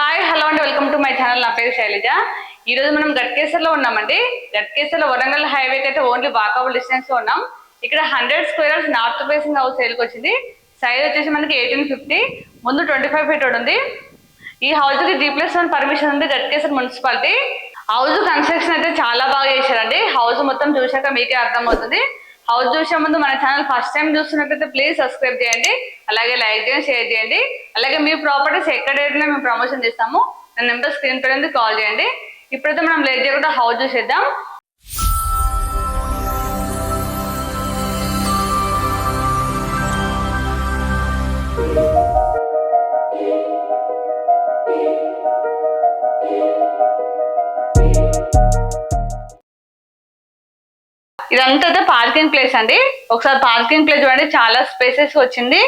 Hi hello అండి. Welcome to my channel నా పేరు శైలజ. ఈ రోజు మనం గట్కేసర్లో ఉన్నామండి. గట్కేసర్లో వరంగల్ హైవేకి అయితే ఓన్లీ వాకబుల్ డిస్టెన్స్లో ఉన్నాం. ఇక్కడ hundred squares north facing house సేల్కి వచ్చింది. సైజ్ వచ్చేసి మనకి ఎయిటీన్ ఫిఫ్టీ ముందు ట్వంటీ ఫైవ్ ఫీట్ ఉంది. ఈ హౌస్కి జీ ప్లస్ వన్ పర్మిషన్ ఉంది గట్కేసర్ మున్సిపాలిటీ హౌస్ కన్స్ట్రక్షన్ అయితే చాలా బాగా చేశారండి. హౌస్ మొత్తం చూశాక మీకే అర్థమవుతుంది. హౌస్ చూసే ముందు మన ఛానల్ ఫస్ట్ టైం చూస్తున్నట్లయితే ప్లీజ్ సబ్స్క్రైబ్ చేయండి. అలాగే లైక్ చేయండి షేర్ చేయండి. అలాగే మీ ప్రాపర్టీస్ ఎక్కడ మేము ప్రమోషన్ చేస్తాము. నా నెంబర్ స్క్రీన్ పై కాల్ చేయండి. ఇప్పుడైతే మనం లేట్ చేయకుండా హౌస్ చూసేద్దాం. ఇదంతా అయితే పార్కింగ్ ప్లేస్ అండి. ఒకసారి పార్కింగ్ ప్లేస్ చూడండి చాలా స్పేసెస్ వచ్చింది.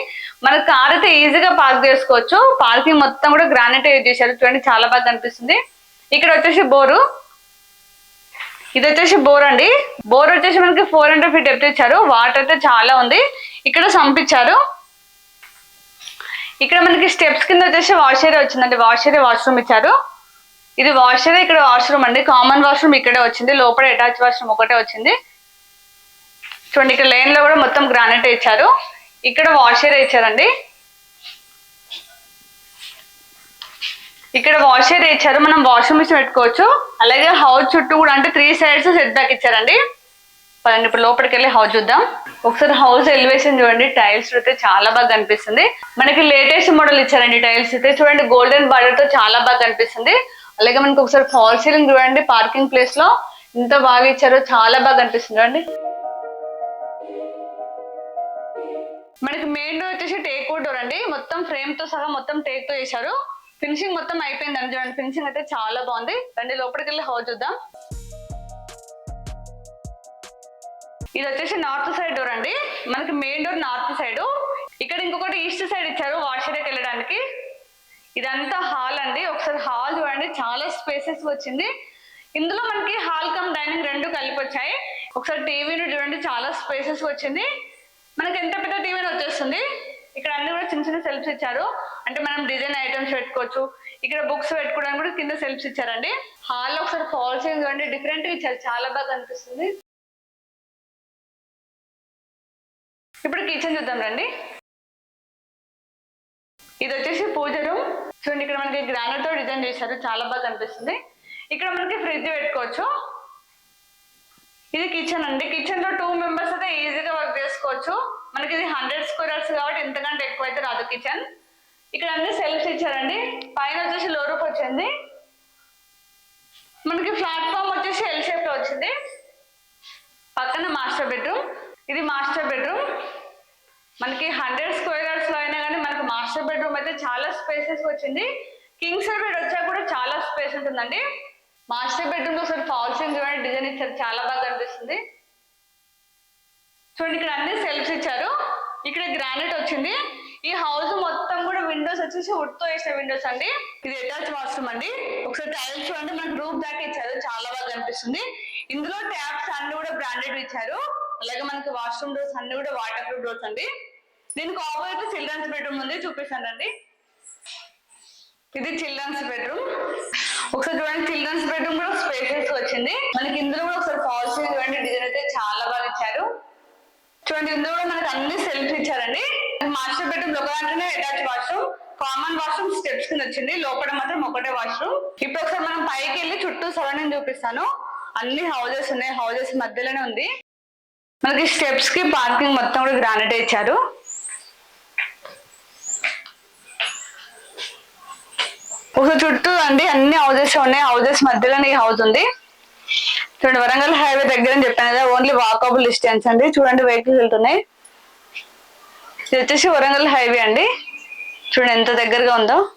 మన కార్ అయితే ఈజీగా పార్క్ చేసుకోవచ్చు. పార్కింగ్ మొత్తం కూడా గ్రానైట్ యూజ్ చేశారు. చూడండి చాలా బాగా కనిపిస్తుంది. ఇక్కడ వచ్చేసి బోరు. ఇది వచ్చేసి బోర్ అండి. బోర్ వచ్చేసి మనకి ఫోర్ హండ్రెడ్ ఫీట్ ఎప్పుడు ఇచ్చారు. వాటర్ అయితే చాలా ఉంది. ఇక్కడ సంపించారు. ఇక్కడ మనకి స్టెప్స్ కింద వచ్చేసి వాష్ ఏరియా వచ్చిందండి. వాష్ ఏరియా వాష్రూమ్ ఇచ్చారు. ఇది వాష్ ఏరియా ఇక్కడ వాష్రూమ్ అండి. కామన్ వాష్రూమ్ ఇక్కడే వచ్చింది. లోపల అటాచ్ వాష్రూమ్ ఒకటే వచ్చింది. చూడండి ఇక్కడ లేన్లో కూడా మొత్తం గ్రానైట్ ఇచ్చారు ఇక్కడ వాషర్ ఇచ్చారండి ఇక్కడ వాషర్ ఇచ్చారు మనం వాషింగ్ మిషన్ పెట్టుకోవచ్చు. అలాగే హౌస్ చుట్టూ కూడా అంటే త్రీ సైడ్స్ సెట్ బ్యాక్ ఇచ్చారండి. పదండి ఇప్పుడు లోపలికి వెళ్ళి హౌస్ చూద్దాం. ఒకసారి హౌస్ ఎలివేషన్ చూడండి టైల్స్ అయితే చాలా బాగా కనిపిస్తుంది. మనకి లేటెస్ట్ మోడల్ ఇచ్చారండి టైల్స్ అయితే. చూడండి గోల్డెన్ బార్డర్తో చాలా బాగా కనిపిస్తుంది. అలాగే మనకి ఒకసారి ఫాల్ సీలింగ్ చూడండి పార్కింగ్ ప్లేస్లో. ఎంత బాగా ఇచ్చారో చాలా బాగా కనిపిస్తుంది చూడండి. మనకి మెయిన్ డోర్ వచ్చేసి టేక్ అవుట్ డోర్ అండి. మొత్తం ఫ్రేమ్తో సహా మొత్తం టేక్తో చేశారు. ఫినిషింగ్ మొత్తం అయిపోయింది అండి చూడండి. ఫినిషింగ్ అయితే చాలా బాగుంది. రండి లోపలికి వెళ్ళి హౌస్ చూద్దాం. ఇది వచ్చేసి నార్త్ సైడ్ డోర్ అండి. మనకి మెయిన్ డోర్ నార్త్ సైడ్ ఇక్కడ ఇంకొకటి ఈస్ట్ సైడ్ ఇచ్చారు వాషర్కి వెళ్ళడానికి. ఇదంతా హాల్ అండి. ఒకసారి హాల్ చూడండి. చాలా స్పేసెస్ వచ్చింది. ఇందులో మనకి హాల్ కమ్ డైనింగ్ రెండు కలిపి వచ్చాయి. ఒకసారి టీవీని చూడండి చాలా స్పేసెస్ వచ్చింది. మనకి ఎంత పెద్ద టీవీని వచ్చేస్తుంది. ఇక్కడ అన్ని కూడా చిన్న చిన్న సెల్ఫ్స్ ఇచ్చారు. అంటే మనం డిజైన్ ఐటమ్స్ పెట్టుకోవచ్చు. ఇక్కడ బుక్స్ పెట్టుకోవడానికి కూడా కింద సెల్ఫ్స్ ఇచ్చారండి. హాల్లో ఒకసారి ఫాల్స్ చూడండి. డిఫరెంట్ ఇచ్చారు. చాలా బాగా అనిపిస్తుంది ఇప్పుడు కిచెన్ చూద్దాం రండి. ఇది వచ్చేసి పూజ రూమ్ చూడండి ఇక్కడ మనకి గ్రానైట్తో డిజైన్ చేశారు. చాలా బాగా కనిపిస్తుంది. ఇక్కడ మనకి ఫ్రిడ్జ్ పెట్టుకోవచ్చు. ఇది కిచెన్ అండి. కిచెన్లో టూ మెంబర్స్ అయితే ఈజీగా వర్క్ చేసుకోవచ్చు. మనకి ఇది హండ్రెడ్ స్క్వేర్స్ కాబట్టి ఇంతకంటే ఎక్కువ అయితే రాదు కిచెన్ ఇక్కడ అన్ని సెల్ఫ్స్ ఇచ్చారండి. పైన వచ్చేసి లో వచ్చింది. మనకి ప్లాట్ఫామ్ వచ్చేసి ఎల్ షేప్లో వచ్చింది. పక్కన మాస్టర్ బెడ్రూమ్ ఇది మాస్టర్ బెడ్రూమ్ మనకి హండ్రెడ్ స్క్వేర్ యార్డ్స్లో అయినా కానీ మనకి మాస్టర్ బెడ్రూమ్ అయితే చాలా స్పేసెస్ వచ్చింది. కింగ్ సైడ్ బెడ్ వచ్చాక కూడా చాలా స్పేస్ ఉంటుందండి. మాస్టర్ బెడ్రూమ్లో ఒకసారి ఫాల్ సీలింగ్ చూడండి డిజైన్ ఇచ్చారు చాలా బాగా కనిపిస్తుంది. చూడండి ఇక్కడ అన్ని సెల్ఫ్స్ ఇచ్చారు. ఇక్కడ గ్రానైట్ వచ్చింది. ఈ హౌస్ మొత్తం కూడా విండోస్ వచ్చేసి wood తో వేసిన విండోస్ అండి. ఇది అటాచ్ వాష్రూమ్ అండి. ఒకసారి టైల్స్ చూడండి మనకి రూప్ దాకా ఇచ్చారు చాలా బాగా కనిపిస్తుంది. ఇందులో ట్యాప్స్ అన్ని కూడా బ్రాండెడ్ ఇచ్చారు. అలాగే మనకి వాష్రూమ్ డోర్స్ అన్ని కూడా వాటర్ ప్రూఫ్ డోర్స్ అండి. దీనికి ఆపోజిట్ చిల్డ్రన్స్ బెడ్రూమ్ ఉంది చూపిస్తాను అండి ఇది చిల్డ్రన్స్ బెడ్రూమ్ చూడండి ఇందులో కూడా మనకి అన్ని సెల్ఫ్ ఇచ్చారండి. మాస్టర్ బెడ్రూమ్ ఒక దాంట్లోనే attach washroom common washroom steps కింద వచ్చింది. లోపల మాత్రం ఒకటే వాష్రూమ్ ఇప్పుడు ఒకసారి మనం పైకి వెళ్ళి చుట్టూ సరౌండింగ్ చూపిస్తాను. అన్ని హౌజెస్ ఉన్నాయి. హౌజెస్ మధ్యలోనే ఉంది. మనకి స్టెప్స్కి పార్కింగ్ మొత్తం కూడా గ్రానైట్ ఇచ్చారు. ఒకసారి చుట్టూ అండి అన్ని హౌజెస్ ఉన్నాయి. హౌజెస్ మధ్యలోనే ఈ హౌస్ ఉంది. చూడండి వరంగల్ హైవే దగ్గర అని చెప్పాను కదా ఓన్లీ వాకబుల్ డిస్టెన్స్ అండి. చూడండి వెహికల్స్ వెళ్తున్నాయి. ఇది వచ్చేసి వరంగల్ హైవే అండి. చూడండి ఎంత దగ్గరగా ఉందో.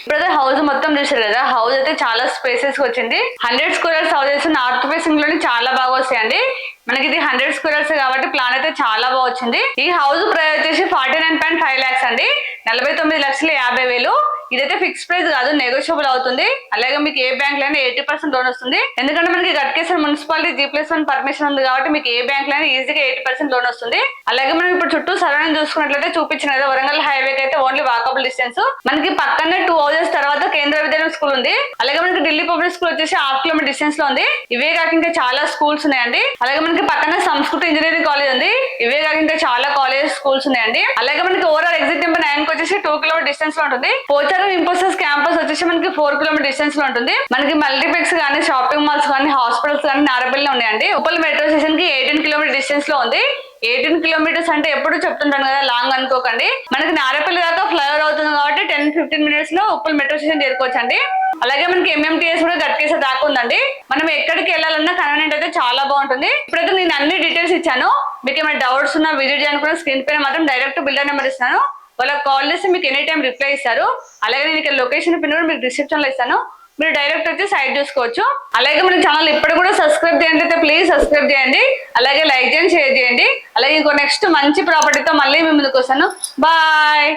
ఇప్పుడైతే హౌస్ మొత్తం చూసారు కదా? హౌస్ అయితే చాలా స్పేసెస్ వచ్చింది. హండ్రెడ్ స్క్వేర్స్ హౌసెస్ నార్త్ ఫేసింగ్లోనే చాలా బాగా వస్తాయండి. మనకి ఇది హండ్రెడ్ స్క్వేర్స్ కాబట్టి ప్లాన్ అయితే చాలా బాగా వచ్చింది. ఈ హౌస్ ప్రైస్ వచ్చేసి forty nine point five lakhs అండి. నలభై తొమ్మిది లక్షల యాభై వేలు. ఇదైతే ఫిక్స్ ప్రైస్ కాదు నెగోషియబుల్ అవుతుంది. అలాగే మీకు ఏ బ్యాంక్ లైనా ఎయిటీ పర్సెంట్ లోన్ వస్తుంది. ఎందుకంటే మనకి Ghatkesar municipality G plus one permission ఉంది కాబట్టి మీకు ఏ బ్యాంక్ లైనా ఈజీగా ఎయిటీ పర్సెంట్ లోన్ వస్తుంది. అలాగే మనం ఇప్పుడు చుట్టూ సరౌండింగ్ చూసుకున్నట్లయితే చూపించిన వరంగల్ హైవే అయితే ఓన్లీ వాకబుల్ డిస్టెన్స్ మనకి పక్కనే టూ హౌసెస్ తర్వాత కేంద్ర విద్యాలయం స్కూల్ ఉంది. అలాగే మనకి ఢిల్లీ పబ్లిక్ స్కూల్ వచ్చేసి హాఫ్ కిలోమీటర్ డిస్టెన్స్లో ఉంది. ఇవే కాక ఇంకా చాలా స్కూల్స్ ఉన్నాయండి. అలాగే మనకి పక్కన సంస్కృత ఇంజనీరింగ్ కాలేజ్ ఉంది. ఇవే కాక ఇంకా చాలా కాలేజ్ స్కూల్స్ ఉన్నాయండి. అలాగే మనకి ఓవరాల్ ఎగ్జిట్ నెంబర్ నైన్కి వచ్చేసి టూ కిలోమీటర్ డిస్టెన్స్లో ఉంటుంది. పోచారం ఇంపోసిస్ క్యాంపస్ వచ్చేసి మనకి ఫోర్ కిలోమీటర్ డిస్టెన్స్లో ఉంటుంది. మనకి మల్టీప్లెక్స్ కానీ షాపింగ్ మాల్స్ కానీ హాస్పిటల్స్ కానీ నారపల్లి ఉన్నాయండి. ఉప్పల్ మెట్రో స్టేషన్కి ఎయిటీన్ కిలోమీటర్ డిస్టెన్స్లో ఉంది. ఎయిటీన్ కిలోమీటర్స్ అంటే ఎప్పుడు చెప్తుంటాను కదా లాంగ్ అనుకోకండి. మనకి నారపల్లి దాకా ఫ్లైఓవర్ అవుతుంది కాబట్టి టెన్ ఫిఫ్టీన్ మినిట్స్లో ఉప్పల్ మెట్రో స్టేషన్ చేరుకోవచ్చు అండి అలాగే మనకి ఎంఎంటీఎస్ కూడా గట్కేసే దాకా ఉందండి. మనం ఎక్కడికి వెళ్ళాలన్నా కన్వీనియంట్ అయితే చాలా బాగుంటుంది. ఇప్పుడైతే నేను అన్ని డీటెయిల్స్ ఇచ్చాను. మీకు ఏమైనా డౌట్స్ ఉన్నా విజిట్ చేయాలనుకున్న స్క్రీన్ పైన మాత్రం డైరెక్ట్ బిల్డర్ నెంబర్ ఇస్తాను. వాళ్ళకి కాల్ చేస్తే మీకు ఎనీ టైం రిప్లై ఇస్తారు. అలాగే నేను ఇక్కడ లొకేషన్ పిన్ కూడా మీకు డిస్క్రిప్షన్లో ఇస్తాను. మీరు డైరెక్ట్ వచ్చి సైడ్ చూసుకోవచ్చు. అలాగే మన ఛానల్ ఇప్పుడు కూడా సబ్స్క్రైబ్ చేయండి అయితే ప్లీజ్ సబ్స్క్రైబ్ చేయండి. అలాగే లైక్ చేయండి షేర్ చేయండి. అలాగే ఇంకో నెక్స్ట్ మంచి ప్రాపర్టీతో మళ్ళీ మీ ముందుకు వస్తాను. బాయ్